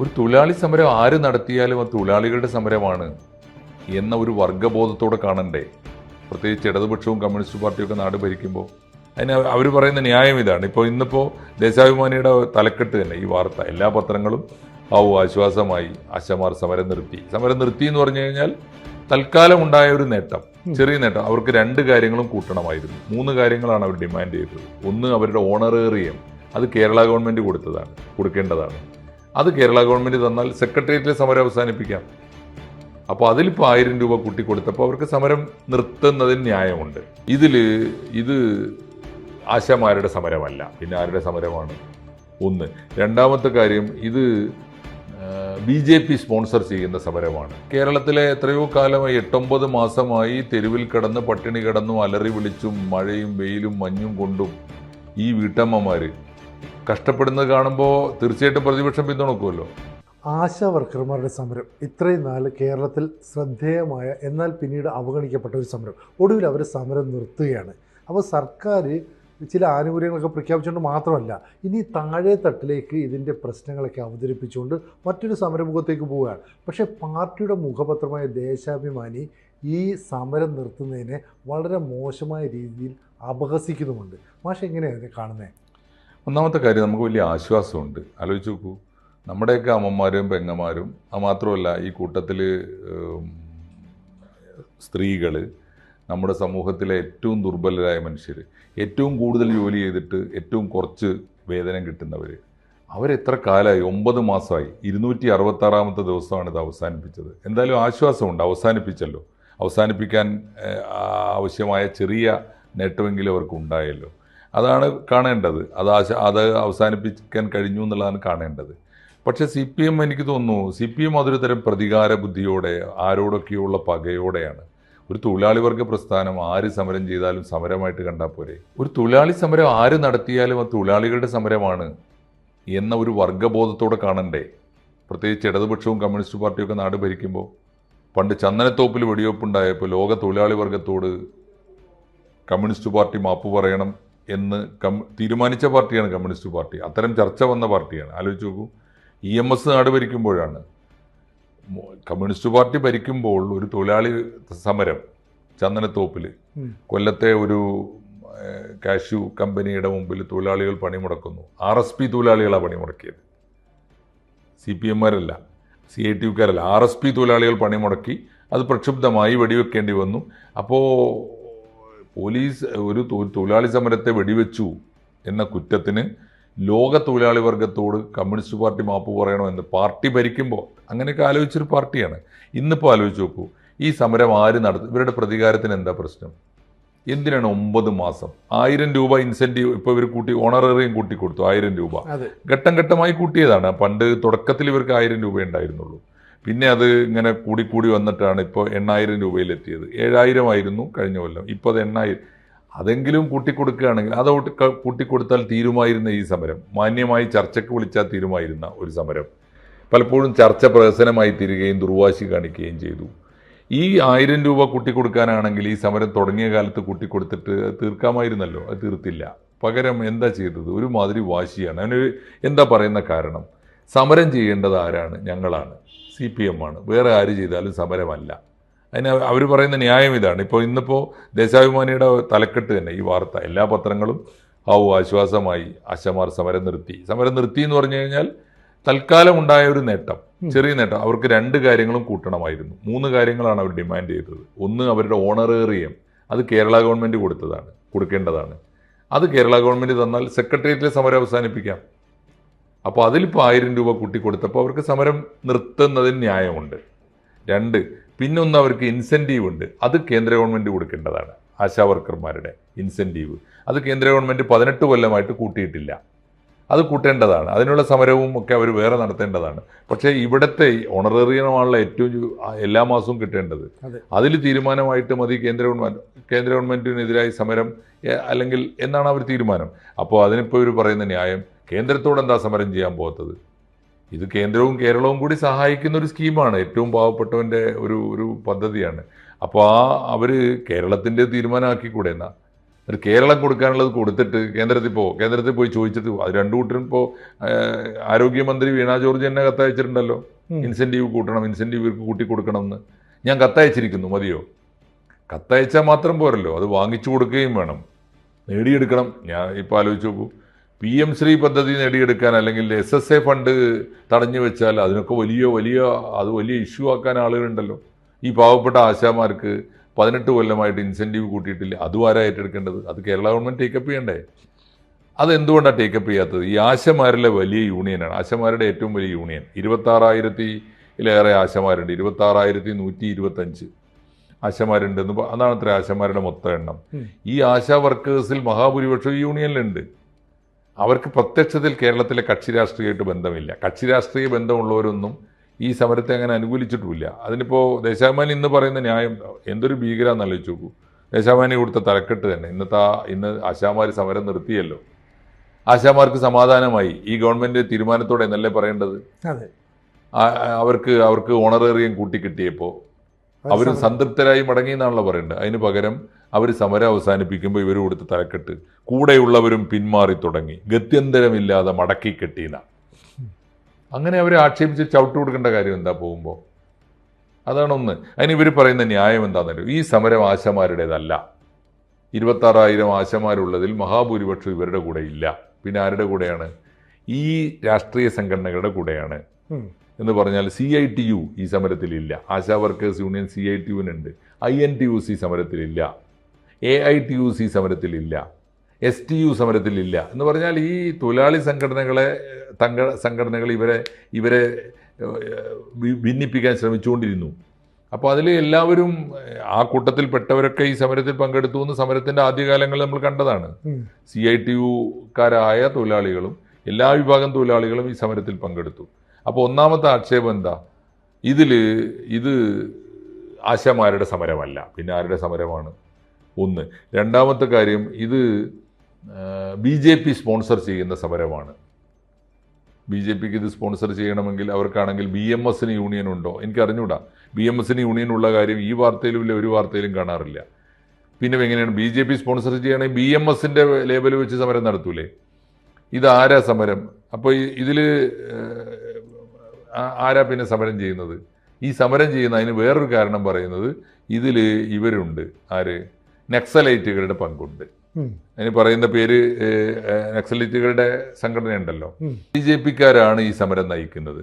ഒരു തൊഴിലാളി സമരം ആര് നടത്തിയാലും അത് തൊഴിലാളികളുടെ സമരമാണ് എന്ന ഒരു വർഗബോധത്തോടെ കാണണ്ടേ? പ്രത്യേകിച്ച് ഇടതുപക്ഷവും കമ്മ്യൂണിസ്റ്റ് പാർട്ടിയൊക്കെ നാട് ഭരിക്കുമ്പോൾ അതിന് അവർ പറയുന്ന ന്യായം ഇതാണ്. ഇപ്പോൾ ഇന്നിപ്പോൾ ദേശാഭിമാനിയുടെ തലക്കെട്ട് തന്നെ ഈ വാർത്ത. എല്ലാ പത്രങ്ങളും ആവു ആശ്വാസമായി ആശമാർ സമരം നിർത്തി. സമരം നിർത്തി എന്ന് പറഞ്ഞു കഴിഞ്ഞാൽ തൽക്കാലം ഉണ്ടായ ഒരു നേട്ടം. ചെറിയ നേട്ടം. അവർക്ക് രണ്ട് കാര്യങ്ങളും കൂട്ടണമായിരുന്നു. മൂന്ന് കാര്യങ്ങളാണ് അവർ ഡിമാൻഡ് ചെയ്തത്. ഒന്ന് അവരുടെ ഓണറേറിയം. അത് കേരള ഗവൺമെന്റ് കൊടുത്തതാണ്. കൊടുക്കേണ്ടതാണ്. അത് കേരള ഗവൺമെന്റ് തന്നാൽ സെക്രട്ടേറിയറ്റിലെ സമരം അവസാനിപ്പിക്കാം. അപ്പോൾ അതിലിപ്പോൾ ആയിരം രൂപ കൂട്ടി കൊടുത്തപ്പോൾ അവർക്ക് സമരം നിർത്തുന്നതിന് ന്യായമുണ്ട്. ഇതിൽ ഇത് ആശാമാരുടെ സമരമല്ല. പിന്നെ ആരുടെ സമരമാണ്? ഒന്ന്. രണ്ടാമത്തെ കാര്യം ഇത് ബി ജെ പി സ്പോൺസർ ചെയ്യുന്ന സമരമാണ്. കേരളത്തിലെ എത്രയോ കാലമായി എട്ടൊമ്പത് മാസമായി തെരുവിൽ കിടന്ന് പട്ടിണി കിടന്നും അലറി വിളിച്ചും മഴയും വെയിലും മഞ്ഞും കൊണ്ടും ഈ വീട്ടമ്മമാർ കഷ്ടപ്പെടുന്നത് കാണുമ്പോൾ തീർച്ചയായിട്ടും പ്രതിപക്ഷം പിന്തുണക്കുമല്ലോ. ആശാ വർക്കർമാരുടെ സമരം ഇത്രയും നാൾ കേരളത്തിൽ ശ്രദ്ധേയമായ എന്നാൽ പിന്നീട് അവഗണിക്കപ്പെട്ട ഒരു സമരം. ഒടുവിൽ അവർ സമരം നിർത്തുകയാണ്. അപ്പോൾ സർക്കാർ ചില ആനുകൂല്യങ്ങളൊക്കെ പ്രഖ്യാപിച്ചുകൊണ്ട് മാത്രമല്ല ഇനി താഴെ തട്ടിലേക്ക് ഇതിന്റെ പ്രശ്നങ്ങളൊക്കെ അവതരിപ്പിച്ചുകൊണ്ട് മറ്റൊരു സമരമുഖത്തേക്ക് പോവുകയാണ്. പക്ഷേ പാർട്ടിയുടെ മുഖപത്രമായ ദേശാഭിമാനി ഈ സമരം നിർത്തുന്നതിനെ വളരെ മോശമായ രീതിയിൽ അപഹസിക്കുന്നുമുണ്ട്. മാഷ് എങ്ങനെയാണ് കാണുന്നത്? ഒന്നാമത്തെ കാര്യം നമുക്ക് വലിയ ആശ്വാസമുണ്ട്. ആലോചിച്ച് നോക്കൂ. നമ്മുടെയൊക്കെ അമ്മമാരും പെങ്ങന്മാരും അത് മാത്രമല്ല ഈ കൂട്ടത്തിൽ സ്ത്രീകൾ നമ്മുടെ സമൂഹത്തിലെ ഏറ്റവും ദുർബലരായ മനുഷ്യർ ഏറ്റവും കൂടുതൽ ജോലി ചെയ്തിട്ട് ഏറ്റവും കുറച്ച് വേതനം കിട്ടുന്നവർ അവരെത്ര കാലമായി? ഒമ്പത് മാസമായി. ഇരുന്നൂറ്റി അറുപത്താറാമത്തെ ദിവസമാണ് ഇത് അവസാനിപ്പിച്ചത്. എന്തായാലും ആശ്വാസമുണ്ട്. അവസാനിപ്പിച്ചല്ലോ. അവസാനിപ്പിക്കാൻ ആവശ്യമായ ചെറിയ നേട്ടമെങ്കിലും അവർക്ക് ഉണ്ടായല്ലോ അതാണ് കാണേണ്ടത്. അത് ആശ അത് അവസാനിപ്പിക്കാൻ കഴിഞ്ഞു എന്നുള്ളതാണ് കാണേണ്ടത്. പക്ഷേ സി പി എം എനിക്ക് തോന്നുന്നു സി പി എം അതൊരു തരം പ്രതികാര ബുദ്ധിയോടെ ആരോടൊക്കെയുള്ള പകയോടെയാണ്. ഒരു തൊഴിലാളി വർഗ പ്രസ്ഥാനം ആര് സമരം ചെയ്താലും സമരമായിട്ട് കണ്ടാൽ പോരെ. ഒരു തൊഴിലാളി സമരം ആര് നടത്തിയാലും ആ തൊഴിലാളികളുടെ സമരമാണ് എന്ന ഒരു വർഗബോധത്തോടെ കാണണ്ടേ. പ്രത്യേകിച്ച് ഇടതുപക്ഷവും കമ്മ്യൂണിസ്റ്റ് പാർട്ടിയൊക്കെ നാട് ഭരിക്കുമ്പോൾ. പണ്ട് ചന്ദനത്തോപ്പിൽ വെടിവെപ്പുണ്ടായപ്പോൾ ലോക തൊഴിലാളി വർഗത്തോട് കമ്മ്യൂണിസ്റ്റ് പാർട്ടി മാപ്പ് പറയണം എന്ന് കം തീരുമാനിച്ച പാർട്ടിയാണ് കമ്മ്യൂണിസ്റ്റ് പാർട്ടി. അത്തരം ചർച്ച വന്ന പാർട്ടിയാണ്. ആലോചിച്ച് നോക്കൂ. ഇ എം എസ് നാട് ഭരിക്കുമ്പോഴാണ് കമ്മ്യൂണിസ്റ്റ് പാർട്ടി ഭരിക്കുമ്പോൾ ഒരു തൊഴിലാളി സമരം ചന്ദനത്തോപ്പിൽ കൊല്ലത്തെ ഒരു കാഷ്യു കമ്പനിയുടെ മുമ്പിൽ തൊഴിലാളികൾ പണിമുടക്കുന്നു. ആർ എസ് പി തൊഴിലാളികളാണ് പണിമുടക്കിയത്. സി പി എമ്മാരല്ല സി ഐ ടി യുക്കാരല്ല ആർ എസ് പി തൊഴിലാളികൾ പണിമുടക്കി അത് പ്രക്ഷുബ്ധമായി വെടിവെക്കേണ്ടി വന്നു. അപ്പോൾ പോലീസ് ഒരു തൊഴിലാളി സമരത്തെ വെടിവെച്ചു എന്ന കുറ്റത്തിന് ലോക തൊഴിലാളി വർഗത്തോട് കമ്മ്യൂണിസ്റ്റ് പാർട്ടി മാപ്പ് പറയണമെന്ന് പാർട്ടി ഭരിക്കുമ്പോൾ അങ്ങനെയൊക്കെ ആലോചിച്ചൊരു പാർട്ടിയാണ്. ഇന്നിപ്പോൾ ആലോചിച്ച് നോക്കൂ ഈ സമരം ആര് നടത്തും ഇവരുടെ പ്രതികാരത്തിന് എന്താ പ്രശ്നം? എന്തിനാണ് ഒമ്പത് മാസം? ആയിരം രൂപ ഇൻസെന്റീവ് ഇപ്പോൾ ഇവർ കൂട്ടി ഓണറേറിയം കൂട്ടി കൊടുത്തു ആയിരം രൂപ. ഘട്ടം ഘട്ടമായി കൂട്ടിയതാണ്. പണ്ട് തുടക്കത്തിൽ ഇവർക്ക് ആയിരം രൂപ ഉണ്ടായിരുന്നുള്ളൂ. പിന്നെ അത് ഇങ്ങനെ കൂടി കൂടി വന്നിട്ടാണ് ഇപ്പോൾ എണ്ണായിരം രൂപയിലെത്തിയത്. ഏഴായിരം ആയിരുന്നു കഴിഞ്ഞ കൊല്ലം. ഇപ്പോൾ അത് എണ്ണായിരം അതെങ്കിലും കൂട്ടിക്കൊടുക്കുകയാണെങ്കിൽ അത് കൂട്ടിക്കൊടുത്താൽ തീരുമായിരുന്ന ഈ സമരം. മാന്യമായി ചർച്ചയ്ക്ക് വിളിച്ചാൽ തീരുമായിരുന്ന ഒരു സമരം. പലപ്പോഴും ചർച്ച പ്രഹസനമായി തീരുകയും ദുർവാശി കാണിക്കുകയും ചെയ്തു. ഈ ആയിരം രൂപ കൂട്ടിക്കൊടുക്കാനാണെങ്കിൽ ഈ സമരം തുടങ്ങിയ കാലത്ത് കൂട്ടിക്കൊടുത്തിട്ട് തീർക്കാമായിരുന്നല്ലോ. അത് തീർത്തില്ല. പകരം എന്താ ചെയ്തത്? ഒരുമാതിരി വാശിയാണ്. അതിന് എന്താ പറയുന്ന കാരണം? സമരം ചെയ്യേണ്ടത് ആരാണ്? ഞങ്ങളാണ്. സി പി എം ആണ്. വേറെ ആര് ചെയ്താലും സമരമല്ല. അതിന് അവർ പറയുന്ന ന്യായം ഇതാണ്. ഇപ്പോൾ ഇന്നിപ്പോൾ ദേശാഭിമാനിയുടെ തലക്കെട്ട് തന്നെ ഈ വാർത്ത. എല്ലാ പത്രങ്ങളും ആവു ആശ്വാസമായി ആശമാർ സമരം നിർത്തി. സമരം നിർത്തി എന്ന് പറഞ്ഞു കഴിഞ്ഞാൽ തൽക്കാലം ഉണ്ടായ ഒരു നേട്ടം ചെറിയ നേട്ടം. അവർക്ക് രണ്ട് കാര്യങ്ങളും കൂട്ടണമായിരുന്നു. മൂന്ന് കാര്യങ്ങളാണ് അവർ ഡിമാൻഡ് ചെയ്തത്. ഒന്ന് അവരുടെ ഓണറേറിയം. അത് കേരള ഗവൺമെന്റ് കൊടുത്തതാണ് കൊടുക്കേണ്ടതാണ്. അത് കേരള ഗവൺമെന്റ് തന്നാൽ സെക്രട്ടേറിയറ്റിലെ സമരം അവസാനിപ്പിക്കാം. അപ്പോൾ അതിലിപ്പോൾ ആയിരം രൂപ കൂട്ടി കൊടുത്തപ്പോൾ അവർക്ക് സമരം നിർത്തുന്നതിന് ന്യായമുണ്ട്. രണ്ട് പിന്നൊന്ന് അവർക്ക് ഇൻസെന്റീവ് ഉണ്ട്. അത് കേന്ദ്ര ഗവൺമെന്റ് കൊടുക്കേണ്ടതാണ്. ആശാ വർക്കർമാരുടെ ഇൻസെന്റീവ് അത് കേന്ദ്ര ഗവൺമെന്റ് പതിനെട്ട് കൊല്ലമായിട്ട് കൂട്ടിയിട്ടില്ല. അത് കൂട്ടേണ്ടതാണ്. അതിനുള്ള സമരവും ഒക്കെ അവർ വേറെ നടത്തേണ്ടതാണ്. പക്ഷേ ഇവിടുത്തെ ഓണറേറിയമാണല്ലോ ഏറ്റവും എല്ലാ മാസവും കിട്ടേണ്ടത്. അതെ. അതിൽ തീരുമാനമായിട്ട് മതി കേന്ദ്ര ഗവൺമെന്റ് കേന്ദ്ര ഗവൺമെന്റിനെതിരായി സമരം അല്ലെങ്കിൽ എന്നാണ് അവർ തീരുമാനം? അപ്പോൾ അതിനിപ്പോൾ ഇവർ പറയുന്ന ന്യായം കേന്ദ്രത്തോട് എന്താ സമരം ചെയ്യാൻ പോകാത്തത്? ഇത് കേന്ദ്രവും കേരളവും കൂടി സഹായിക്കുന്ന ഒരു സ്കീമാണ്. ഏറ്റവും പാവപ്പെട്ടവന്റെ ഒരു ഒരു പദ്ധതിയാണ്. അപ്പോൾ ആ അവർ കേരളത്തിന്റെ തീരുമാനമാക്കിക്കൂടെ എന്നാ? എന്നിട്ട് കേരളം കൊടുക്കാനുള്ളത് കൊടുത്തിട്ട് കേന്ദ്രത്തിൽ പോകും കേന്ദ്രത്തിൽ പോയി ചോദിച്ചിട്ട് അത് രണ്ടു കൂട്ടരും ഇപ്പോൾ ആരോഗ്യമന്ത്രി വീണാ ജോർജ് എന്നെ കത്തയച്ചിട്ടുണ്ടല്ലോ. ഇൻസെന്റീവ് കൂട്ടണം ഇൻസെന്റീവ് ഇവർക്ക് കൂട്ടി കൊടുക്കണം എന്ന് ഞാൻ കത്തയച്ചിരിക്കുന്നു മതിയോ? കത്തയച്ചാൽ മാത്രം പോരല്ലോ. അത് വാങ്ങിച്ചു കൊടുക്കുകയും വേണം. നേടിയെടുക്കണം. ഞാൻ ഇപ്പോൾ ആലോചിച്ച് നോക്കൂ. പി എം ശ്രീ പദ്ധതി നേടിയെടുക്കാൻ അല്ലെങ്കിൽ എസ് എസ് എ ഫണ്ട് തടഞ്ഞു വെച്ചാൽ അതിനൊക്കെ വലിയ വലിയ അത് വലിയ ഇഷ്യൂ ആക്കാൻ ആളുകളുണ്ടല്ലോ. ഈ പാവപ്പെട്ട ആശാമാർക്ക് പതിനെട്ട് കൊല്ലമായിട്ട് ഇൻസെന്റീവ് കൂട്ടിയിട്ടില്ല. അതും ആരാ ഏറ്റെടുക്കേണ്ടത്? അത് കേരള ഗവൺമെന്റ് ടേക്കപ്പ് ചെയ്യണ്ടേ? അതെന്തുകൊണ്ടാണ് ടേക്കപ്പ് ചെയ്യാത്തത്? ഈ ആശമാരിലെ വലിയ യൂണിയനാണ് ആശമാരുടെ ഏറ്റവും വലിയ യൂണിയൻ ഇരുപത്താറായിരത്തിലേറെ ആശമാരുണ്ട്. ഇരുപത്താറായിരത്തി നൂറ്റി ഇരുപത്തഞ്ച് ആശമാരുണ്ടെന്ന് പ- അതാണ് അത്ര ആശമാരുടെ മൊത്തം എണ്ണം. ഈ ആശാ വർക്കേഴ്സിൽ മഹാഭൂരിപക്ഷം ഈ യൂണിയനിലുണ്ട് അവർക്ക് പ്രത്യക്ഷത്തിൽ കേരളത്തിലെ കക്ഷി രാഷ്ട്രീയമായിട്ട് ബന്ധമില്ല. കക്ഷി രാഷ്ട്രീയ ബന്ധമുള്ളവരൊന്നും ഈ സമരത്തെ അങ്ങനെ അനുകൂലിച്ചിട്ടുമില്ല. അതിനിപ്പോൾ ദേശാഭിമാനി ഇന്ന് പറയുന്ന ന്യായം എന്തൊരു ഭീകരാന്ന് ആലോചിച്ച് നോക്കൂ. ദേശാഭിമാനി കൊടുത്ത തലക്കെട്ട് തന്നെ. ഇന്നത്തെ ആ ഇന്ന് ആശാമാർ സമരം നിർത്തിയല്ലോ. ആശാമാർക്ക് സമാധാനമായി. ഈ ഗവൺമെന്റ് തീരുമാനത്തോടെ എന്നല്ലേ പറയേണ്ടത് അവർക്ക് അവർക്ക് ഓണറേറിയം കൂട്ടിക്കിട്ടിയപ്പോൾ അവർ. സംതൃപ്തരായി മടങ്ങി എന്നാണല്ലോ പറയേണ്ടത് അതിന് പകരം അവർ സമരം അവസാനിപ്പിക്കുമ്പോൾ ഇവർ കൊടുത്ത തലക്കെട്ട് കൂടെയുള്ളവരും പിന്മാറി തുടങ്ങി. ഗത്യന്തരമില്ലാതെ മടക്കി കെട്ടിയെന്ന അങ്ങനെ അവരെ ആക്ഷേപിച്ച് ചവിട്ട് കൊടുക്കേണ്ട കാര്യം എന്താ പോകുമ്പോൾ അതാണ് ഒന്ന്. അതിന് ഇവർ പറയുന്ന ന്യായം എന്താണെന്നല്ലോ ഈ സമരം ആശമാരുടേതല്ല ഇരുപത്താറായിരം ആശമാരുള്ളതിൽ മഹാഭൂരിപക്ഷം ഇവരുടെ കൂടെ ഇല്ല. പിന്നെ ആരുടെ കൂടെയാണ്? ഈ രാഷ്ട്രീയ സംഘടനകളുടെ കൂടെയാണ്. എന്ന് പറഞ്ഞാൽ സി ഐ ടി യു ഈ സമരത്തിലില്ല. Asha workers union C I T യുവിനുണ്ട് I N T U C സമരത്തിലില്ല. A I T U C സമരത്തിലില്ല. S T U സമരത്തിലില്ല. എന്ന് പറഞ്ഞാൽ ഈ തൊഴിലാളി സംഘടനകളെ തങ്ക സംഘടനകൾ ഇവരെ ഇവരെ ഭിന്നിപ്പിക്കാൻ ശ്രമിച്ചുകൊണ്ടിരുന്നു. അപ്പോൾ അതിൽ എല്ലാവരും ആ കൂട്ടത്തിൽപ്പെട്ടവരൊക്കെ ഈ സമരത്തിൽ പങ്കെടുത്തു എന്ന് സമരത്തിന്റെ ആദ്യകാലങ്ങളിൽ നമ്മൾ കണ്ടതാണ്. സി ഐ ടി യുക്കാരായ തൊഴിലാളികളും എല്ലാ വിഭാഗം തൊഴിലാളികളും ഈ സമരത്തിൽ പങ്കെടുത്തു. അപ്പോൾ ഒന്നാമത്തെ ആക്ഷേപം എന്താ? ഇതിൽ ഇത് ആശമാരുടെ സമരമല്ല. പിന്നെ ആരുടെ സമരമാണ്? ഒന്ന്. രണ്ടാമത്തെ കാര്യം ഇത് ബി ജെ പി സ്പോൺസർ ചെയ്യുന്ന സമരമാണ്. ബി ജെ പിക്ക് ഇത് സ്പോൺസർ ചെയ്യണമെങ്കിൽ അവർക്കാണെങ്കിൽ ബി എം എസിന് യൂണിയൻ ഉണ്ടോ? എനിക്കറിഞ്ഞൂടാ. ബി എം എസിന് യൂണിയൻ ഉള്ള കാര്യം ഈ വാർത്തയിലും ഇല്ല ഒരു വാർത്തയിലും കാണാറില്ല. പിന്നെ എങ്ങനെയാണ്? ബി ജെ പി സ്പോൺസർ ചെയ്യുകയാണെങ്കിൽ ബി എം എസിന്റെ ലേബൽ വെച്ച് സമരം നടത്തൂലേ? ഇതാരാ സമരം? അപ്പോൾ ഇതിൽ ആരാ പിന്നെ സമരം ചെയ്യുന്നത്? ഈ സമരം ചെയ്യുന്ന അതിന് വേറൊരു കാരണം പറയുന്നത് ഇതിൽ ഇവരുണ്ട്. ആര്? നക്സലൈറ്റുകളുടെ പങ്കുണ്ട്. അതിന് പറയുന്ന പേര് നക്സലൈറ്റുകളുടെ സംഘടനയുണ്ടല്ലോ. ബി ജെ പിക്കാരാണ് ഈ സമരം നയിക്കുന്നത്.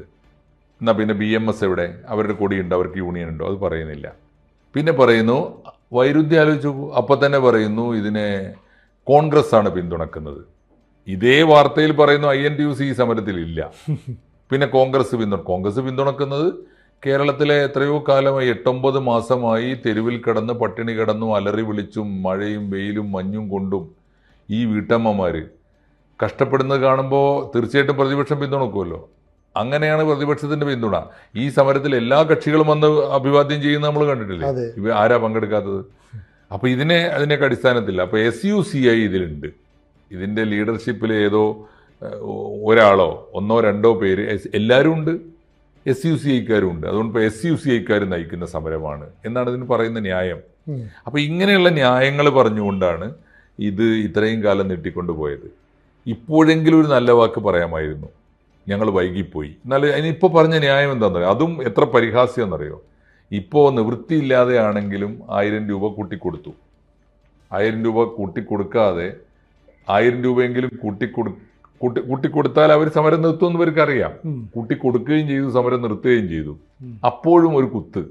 എന്നാൽ പിന്നെ ബി എം എസ് എവിടെ? അവരുടെ കൊടിയുണ്ടോ അവർക്ക് യൂണിയൻ ഉണ്ടോ അത് പറയുന്നില്ല. പിന്നെ പറയുന്നു വൈരുദ്ധ്യം ആലോചിച്ചു അപ്പം തന്നെ പറയുന്നു ഇതിനെ കോൺഗ്രസ് ആണ് പിന്തുണക്കുന്നത്. ഇതേ വാർത്തയിൽ പറയുന്നു I N T U C ഈ സമരത്തിലില്ല. പിന്നെ കോൺഗ്രസ് പിന്തുണ. കോൺഗ്രസ് പിന്തുണക്കുന്നത് കേരളത്തിലെ എത്രയോ കാലമായി എട്ടൊമ്പത് മാസമായി തെരുവിൽ കിടന്ന് പട്ടിണി കിടന്നും അലറി വിളിച്ചും മഴയും വെയിലും മഞ്ഞും കൊണ്ടും ഈ വീട്ടമ്മമാർ കഷ്ടപ്പെടുന്നത് കാണുമ്പോൾ തീർച്ചയായിട്ടും പ്രതിപക്ഷം പിന്തുണക്കുമല്ലോ അങ്ങനെയാണ് പ്രതിപക്ഷത്തിന്റെ പിന്തുണ. ഈ സമരത്തിൽ എല്ലാ കക്ഷികളും വന്ന് അഭിവാദ്യം ചെയ്യുന്ന നമ്മൾ കണ്ടിട്ടില്ലേ? ഇവ ആരാ പങ്കെടുക്കാത്തത്? അപ്പൊ ഇതിനെ അതിനൊക്കെ അടിസ്ഥാനത്തില്ല അപ്പൊ എസ് യു സി ഐ ഇതിലുണ്ട്. ഇതിന്റെ ലീഡർഷിപ്പിൽ ഏതോ ഒരാളോ ഒന്നോ രണ്ടോ പേര് എല്ലാവരും ഉണ്ട്. എസ് യു സി ഐക്കാരും ഉണ്ട് അതുകൊണ്ട് ഇപ്പോൾ എസ് യു സി ഐക്കാർ നയിക്കുന്ന സമരമാണ് എന്നാണ് ഇതിന് പറയുന്ന ന്യായം. അപ്പോൾ ഇങ്ങനെയുള്ള ന്യായങ്ങൾ പറഞ്ഞുകൊണ്ടാണ് ഇത് ഇത്രയും കാലം നീട്ടിക്കൊണ്ട് പോയത്. ഇപ്പോഴെങ്കിലും ഒരു നല്ല വാക്ക് പറയാമായിരുന്നു. ഞങ്ങൾ വൈകിപ്പോയി. എന്നാൽ അതിനിപ്പോൾ പറഞ്ഞ ന്യായം എന്താണെന്നറിയോ അതും എത്ര പരിഹാസ്യം എന്നറിയോ ഇപ്പോൾ നിവൃത്തിയില്ലാതെ ആണെങ്കിലും ആയിരം രൂപ കൂട്ടിക്കൊടുത്തു. ആയിരം രൂപ കൂട്ടിക്കൊടുക്കാതെ ആയിരം രൂപയെങ്കിലും കൂട്ടിക്കൊടു കൂട്ടി കൊടുത്താൽ അവർ സമരം നിർത്തുമെന്ന് കുട്ടി കൂട്ടിക്കൊടുക്കുകയും ചെയ്തു സമരം നിർത്തുകയും ചെയ്തു. അപ്പോഴും ഒരു കുത്ത്.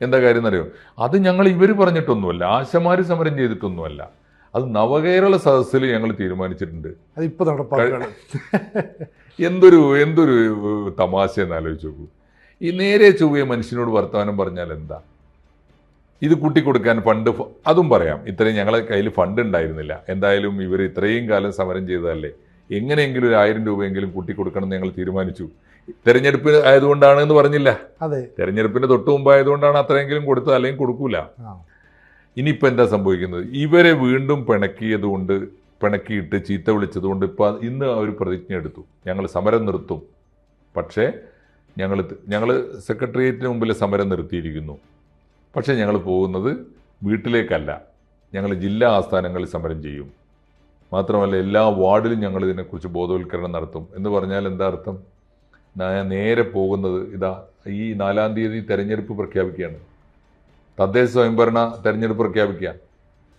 എന്താ കാര്യം എന്നറിയോ? അത് ഞങ്ങൾ ഇവർ പറഞ്ഞിട്ടൊന്നുമല്ല. ആശമാർ സമരം ചെയ്തിട്ടൊന്നുമല്ല. അത് നവകേരള സദസ്സിൽ ഞങ്ങൾ തീരുമാനിച്ചിട്ടുണ്ട്. അതിപ്പോ നടപ്പാക്കുകയാണ് എന്തൊരു എന്തൊരു തമാശ എന്ന് ആലോചിച്ച് നോക്കൂ. ഈ നേരെ ചൊവ്വയെ മനുഷ്യനോട് വർത്തമാനം പറഞ്ഞാൽ എന്താ? ഇത് കൂട്ടിക്കൊടുക്കാൻ ഫണ്ട് അതും പറയാം. ഇത്രയും ഞങ്ങളെ കയ്യിൽ ഫണ്ട് ഉണ്ടായിരുന്നില്ല. എന്തായാലും ഇവർ ഇത്രയും കാലം സമരം ചെയ്തതല്ലേ? എങ്ങനെയെങ്കിലും ഒരു ആയിരം രൂപയെങ്കിലും കൂട്ടിക്കൊടുക്കണം എന്ന് ഞങ്ങൾ തീരുമാനിച്ചു. തെരഞ്ഞെടുപ്പ് ആയതുകൊണ്ടാണ് എന്ന് പറഞ്ഞില്ല. അതെ. തെരഞ്ഞെടുപ്പിന് തൊട്ട് മുമ്പായതുകൊണ്ടാണ് അത്രയെങ്കിലും കൊടുത്തത് അല്ലെങ്കിൽ കൊടുക്കൂല. ഇനിയിപ്പോൾ എന്താ സംഭവിക്കുന്നത്? ഇവരെ വീണ്ടും പിണക്കിയത് കൊണ്ട് പിണക്കിയിട്ട് ചീത്ത വിളിച്ചതുകൊണ്ട് ഇപ്പോൾ ഇന്ന് അവർ പ്രതിജ്ഞ എടുത്തു. ഞങ്ങൾ സമരം നിർത്തും. പക്ഷേ ഞങ്ങൾ ഞങ്ങൾ സെക്രട്ടേറിയറ്റിന് മുമ്പിൽ സമരം നിർത്തിയിരിക്കുന്നു. പക്ഷേ ഞങ്ങൾ പോകുന്നത് വീട്ടിലേക്കല്ല. ഞങ്ങൾ ജില്ലാ ആസ്ഥാനങ്ങളിൽ സമരം ചെയ്യും. മാത്രമല്ല എല്ലാ വാർഡിലും ഞങ്ങൾ ഇതിനെക്കുറിച്ച് ബോധവൽക്കരണം നടത്തും. എന്ന് പറഞ്ഞാൽ എന്താ അർത്ഥം? ഞാൻ നേരെ പോകുന്നത് ഇതാ ഈ നാലാം തീയതി തെരഞ്ഞെടുപ്പ് പ്രഖ്യാപിക്കുകയാണ്. തദ്ദേശ സ്വയംഭരണ തെരഞ്ഞെടുപ്പ് പ്രഖ്യാപിക്കുക.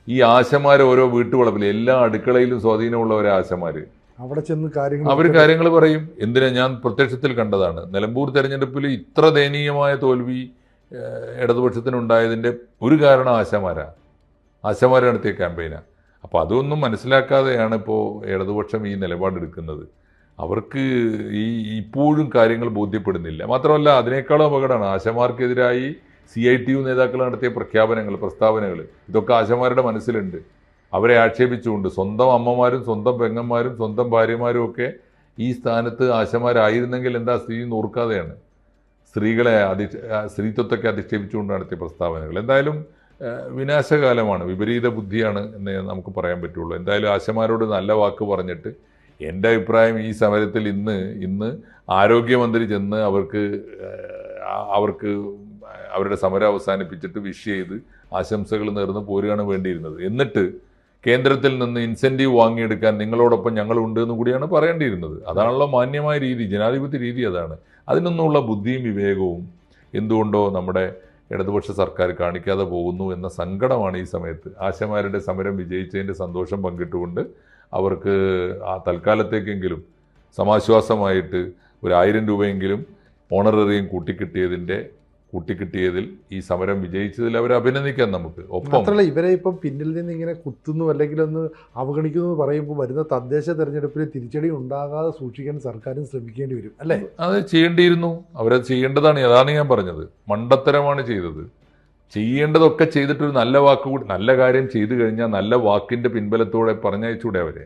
ഈ ആശമാർ ഓരോ വീട്ടുവളപ്പിൽ എല്ലാ അടുക്കളയിലും സ്വാധീനമുള്ളവരെ ആശമാർ അവിടെ ചെന്ന് കാര്യങ്ങൾ അവർ കാര്യങ്ങൾ പറയും. എന്തിനാ ഞാൻ പ്രത്യക്ഷത്തിൽ കണ്ടതാണ്? നിലമ്പൂർ തെരഞ്ഞെടുപ്പിൽ ഇത്ര ദയനീയമായ തോൽവി ഇടതുപക്ഷത്തിന് ഇടതുപക്ഷത്തിനുണ്ടായതിന്റെ ഒരു കാരണം ആശമാരാ. ആശമാർ നടത്തിയ ക്യാമ്പയിനാണ് അപ്പോൾ അതൊന്നും മനസ്സിലാക്കാതെയാണ് ഇപ്പോൾ ഇടതുപക്ഷം ഈ നിലപാടെടുക്കുന്നത്. അവർക്ക് ഈ ഇപ്പോഴും കാര്യങ്ങൾ ബോധ്യപ്പെടുന്നില്ല. മാത്രമല്ല അതിനേക്കാളും അപകടമാണ് ആശമാർക്കെതിരായി സി ഐ ടി യു നേതാക്കൾ നടത്തിയ പ്രഖ്യാപനങ്ങൾ പ്രസ്താവനകൾ. ഇതൊക്കെ ആശമാരുടെ മനസ്സിലുണ്ട്. അവരെ ആക്ഷേപിച്ചുകൊണ്ട് സ്വന്തം അമ്മമാരും സ്വന്തം പെങ്ങന്മാരും സ്വന്തം ഭാര്യമാരും ഒക്കെ ഈ സ്ഥാനത്ത് ആശമാരായിരുന്നെങ്കിൽ എന്താ സ്ത്രീ നോർക്കാതെയാണ് സ്ത്രീകളെ അധി സ്ത്രീത്വത്തൊക്കെ അധിക്ഷേപിച്ചുകൊണ്ട് നടത്തിയ പ്രസ്താവനകൾ. എന്തായാലും വിനാശകാലമാണ് വിപരീത ബുദ്ധിയാണ് എന്ന് നമുക്ക് പറയാൻ പറ്റുള്ളൂ. എന്തായാലും ആശമാരോട് നല്ല വാക്ക് പറഞ്ഞിട്ട് എന്റെ അഭിപ്രായം ഈ സമരത്തിൽ ഇന്ന് ഇന്ന് ആരോഗ്യമന്ത്രി ചെന്ന് അവർക്ക് അവർക്ക് അവരുടെ സമരം അവസാനിപ്പിച്ചിട്ട് വിഷ് ചെയ്ത് ആശംസകൾ നേർന്ന് പോരുകയാണ് വേണ്ടിയിരുന്നത്. എന്നിട്ട് കേന്ദ്രത്തിൽ നിന്ന് ഇൻസെന്റീവ് വാങ്ങിയെടുക്കാൻ നിങ്ങളോടൊപ്പം ഞങ്ങളുണ്ട് എന്ന് കൂടിയാണ് പറയേണ്ടിയിരുന്നത്. അതാണല്ലോ മാന്യമായ രീതി ജനാധിപത്യ രീതി അതാണ്. അതിനൊന്നുള്ള ബുദ്ധിയും വിവേകവും എന്തുകൊണ്ടോ നമ്മുടെ ഇടതുപക്ഷ സർക്കാർ കാണിക്കാതെ പോകുന്നു എന്ന സങ്കടമാണ് ഈ സമയത്ത്. ആശമാരുടെ സമരം വിജയിച്ചതിന്റെ സന്തോഷം പങ്കിട്ടുകൊണ്ട് അവർക്ക് ആ തൽക്കാലത്തേക്കെങ്കിലും സമാശ്വാസമായിട്ട് ഒരു ആയിരം രൂപയെങ്കിലും ഓണററിയും കൂട്ടിക്കിട്ടിയതിന്റെ കൂട്ടിക്കിട്ടിയതിൽ ഈ സമരം വിജയിച്ചതിൽ അവരെ അഭിനന്ദിക്കാം നമുക്ക്. ഒപ്പം ഇവരെ ഇപ്പം പിന്നിൽ നിന്ന് ഇങ്ങനെ കുത്തുന്നു അല്ലെങ്കിൽ ഒന്ന് അവഗണിക്കുന്നു എന്ന് പറയുമ്പോൾ വരുന്ന തദ്ദേശ തെരഞ്ഞെടുപ്പിൽ തിരിച്ചടി ഉണ്ടാകാതെ സൂക്ഷിക്കാൻ സർക്കാരും ശ്രമിക്കേണ്ടി വരും അല്ലേ? അത് ചെയ്യേണ്ടിയിരുന്നു. അവരത് ചെയ്യേണ്ടതാണ്. അതാണ് ഞാൻ പറഞ്ഞത്. മണ്ടത്തരമാണ് ചെയ്തത്. ചെയ്യേണ്ടതൊക്കെ ചെയ്തിട്ട് ഒരു നല്ല വാക്ക് കൂടി നല്ല കാര്യം ചെയ്തു കഴിഞ്ഞാൽ നല്ല വാക്കിന്റെ പിൻബലത്തോടെ പറഞ്ഞയച്ചൂടെ അവരെ.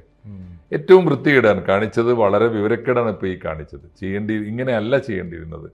ഏറ്റവും വൃത്തികേടാണ് കാണിച്ചത്. വളരെ വിവരക്കേടാണ് ഇപ്പോൾ ഈ കാണിച്ചത്. ചെയ്യേണ്ടി ഇങ്ങനെയല്ല ചെയ്യേണ്ടിയിരുന്നത്.